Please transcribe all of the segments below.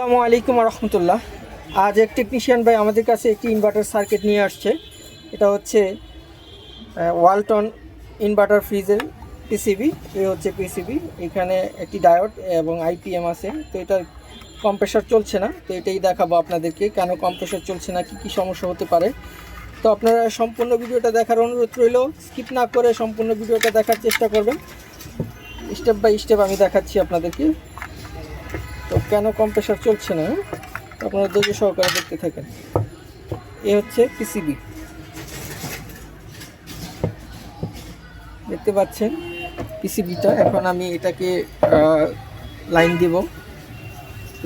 আসসালামু আলাইকুম রহমতুল্লাহ। আজ এক টেকনিশিয়ান ভাই আমাদের কাছে একটি ইনভার্টার সার্কিট নিয়ে আসছে। এটা হচ্ছে ওয়ালটন ইনভার্টার ফ্রিজের পিসিবি এই হচ্ছে পিসিবি এখানে একটি ডায়োড এবং আইপিএম আছে। তো এটার কম্প্রেসার চলছে না। তো এটাই দেখাবো আপনাদেরকে। কেন কম্প্রেসার চলছে না? কী কী সমস্যা হতে পারে? তো আপনারা সম্পূর্ণ ভিডিওটা দেখার অনুরোধ রইল। স্কিপ না করে সম্পূর্ণ ভিডিওটা দেখার চেষ্টা করবেন। স্টেপ বাই স্টেপ আমি দেখাচ্ছি আপনাদেরকে। তো কেন কম্প্রেসার চলছে না? আপনারা ধৈর্য সহকারে দেখতে থাকেন। এ হচ্ছে পিসিবি দেখতে পাচ্ছেন পিসিবিটা এখন আমি এটাকে লাইন দিব।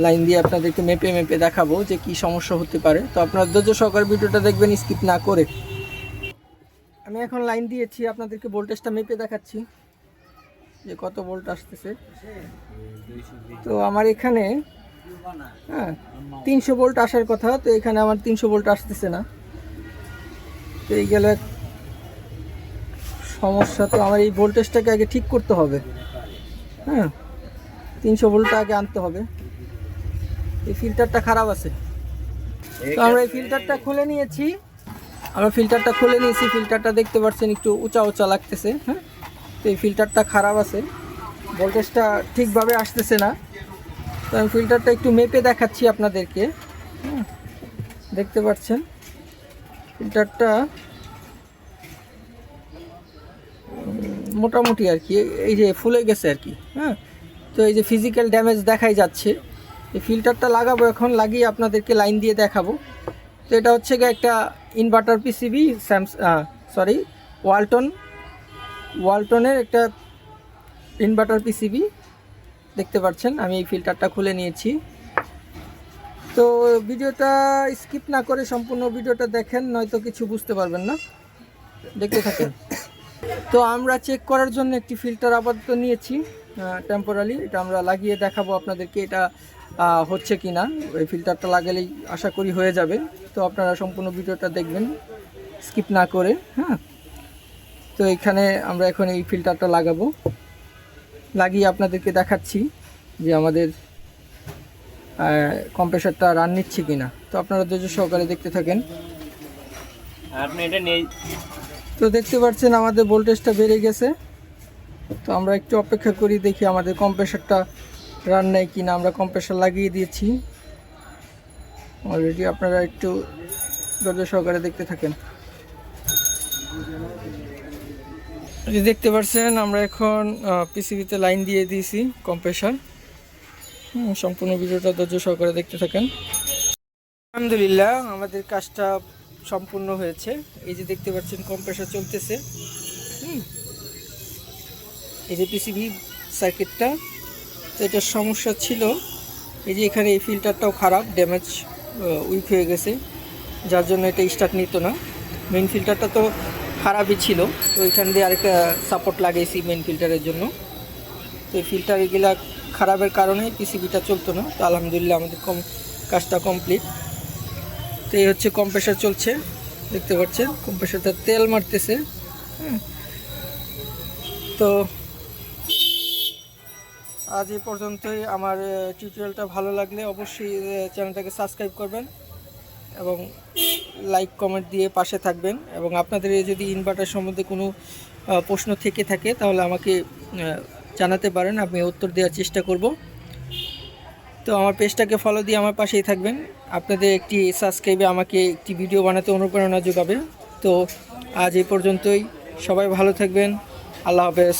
লাইন দিয়ে আপনাদেরকে মেপে মেপে দেখাবো যে কি সমস্যা হতে পারে। তো আপনারা ধৈর্য সহকারে ভিডিওটা দেখবেন স্কিপ না করে। আমি এখন লাইন দিয়েছি, আপনাদেরকে ভোল্টেজটা মেপে দেখাচ্ছি। যে কত ভোল্ট আসতেছে। তো আমার এখানে হ্যাঁ তিনশো ভোল্ট আসার কথা, তো এখানে আমার তিনশো ভোল্ট আসতেছে না। তো এই গেল সমস্যা। তো আমার এই ভোল্টেজটাকে আগে ঠিক করতে হবে। হ্যাঁ তিনশো ভোল্টটা আগে আনতে হবে। এই ফিল্টারটা খারাপ আছে। তো আমরা এই ফিল্টারটা খুলে নিয়েছি। আমরা ফিল্টারটা খুলে নিয়েছি। ফিল্টারটা দেখতে পাচ্ছেন একটু উঁচা উঁচা লাগতেছে। হ্যাঁ তো এই ফিল্টারটা খারাপ আছে। ভোল্টেজটা ঠিকভাবে আসতেছে না। তো আমি ফিল্টারটা একটু মেপে দেখাচ্ছি আপনাদেরকে। দেখতে পাচ্ছেন? ফিল্টারটা মোটামুটি আর কি, এই যে ফুলে গেছে আর কি হ্যাঁ? তো এই যে ফিজিক্যাল ড্যামেজ দেখাই যাচ্ছে। এই ফিল্টারটা লাগাবো এখন, লাগিয়ে আপনাদেরকে লাইন দিয়ে দেখাবো। তো এটা হচ্ছে গিয়ে একটা ইনভার্টার পিসিবি স্যামস সরি ওয়ালটন ওয়ালটনের একটা ইনভার্টার পিসিবি দেখতে পাচ্ছেন, আমি এই ফিল্টারটা খুলে নিয়েছি। তো ভিডিওটা স্কিপ না করে সম্পূর্ণ ভিডিওটা দেখেন, নয়তো কিছু বুঝতে পারবেন না। দেখতে থাকেন। তো আমরা চেক করার জন্য একটি ফিল্টার আপাতত নিয়েছি টেম্পোরালি এটা আমরা লাগিয়ে দেখাবো আপনাদেরকে এটা হচ্ছে কি না ওই ফিল্টারটা লাগালেই আশা করি হয়ে যাবে। তো আপনারা সম্পূর্ণ ভিডিওটা দেখবেন স্কিপ না করে হ্যাঁ? তো এখানে আমরা এখন এই ফিল্টারটা লাগাবো। লাগিয়ে আপনাদেরকে দেখাচ্ছি যে আমাদের কম্প্রেসারটা রান নিচ্ছে কিনা। তো আপনারা ধৈর্য সহকারে দেখতে থাকেন। আপনি এটা নিয়ে তো দেখতে পাচ্ছেন আমাদের ভোল্টেজটা বেড়ে গেছে। তো আমরা একটু অপেক্ষা করি দেখি আমাদের কম্প্রেসারটা রান নেয় কিনা। আমরা কম্প্রেসার লাগিয়ে দিয়েছি। অলরেডি আপনারা একটু ধৈর্য সহকারে দেখতে থাকেন। যে দেখতে পাচ্ছেন, আমরা এখন পিসিবিতে লাইন দিয়ে দিয়েছি কম্প্রেসার সম্পূর্ণ ভিডিওটা ধৈর্য সহকারে দেখতে থাকেন। আলহামদুলিল্লাহ, আমাদের কাজটা সম্পূর্ণ হয়েছে। এই যে দেখতে পাচ্ছেন কম্প্রেসার চলতেছে। এই যে পিসিবি সার্কিটটা তো এটার সমস্যা ছিল। এই যে এখানে এই ফিল্টারটাও খারাপ ড্যামেজ উইক হয়ে গেছে। যার জন্য এটা স্টার্ট নিত না। মেইন ফিল্টারটা তো খারাপই ছিল। তো এখান দিয়ে আরেকটা সাপোর্ট লাগিয়েছি মেন ফিল্টারের জন্য। তো এই ফিল্টার এগুলা খারাপের কারণে পিসিবিটা চলতো না। তো আলহামদুলিল্লাহ আমাদের কম, কাজটা কমপ্লিট তো এই হচ্ছে কম্প্রেসার চলছে। দেখতে পাচ্ছেন কম্প্রেসারটা তেল মারতেছে। তো আজ এই পর্যন্তই। আমার টিউটোরিয়ালটা ভালো লাগলে অবশ্যই চ্যানেলটাকে সাবস্ক্রাইব করবেন এবং লাইক কমেন্ট দিয়ে পাশে থাকবেন এবং আপনাদের যদি ইনভার্টার সম্বন্ধে কোনো প্রশ্ন থেকে থাকে, তাহলে আমাকে জানাতে পারেন, আমি উত্তর দেওয়ার চেষ্টা করব। তো আমার পেজটাকে ফলো দিয়ে আমার পাশেই থাকবেন। আপনাদের একটি সাবস্ক্রাইবে আমাকে একটি ভিডিও বানাতে অনুপ্রেরণা যোগাবে। তো আজ এই পর্যন্তই। সবাই ভালো থাকবেন। আল্লাহ হাফেজ।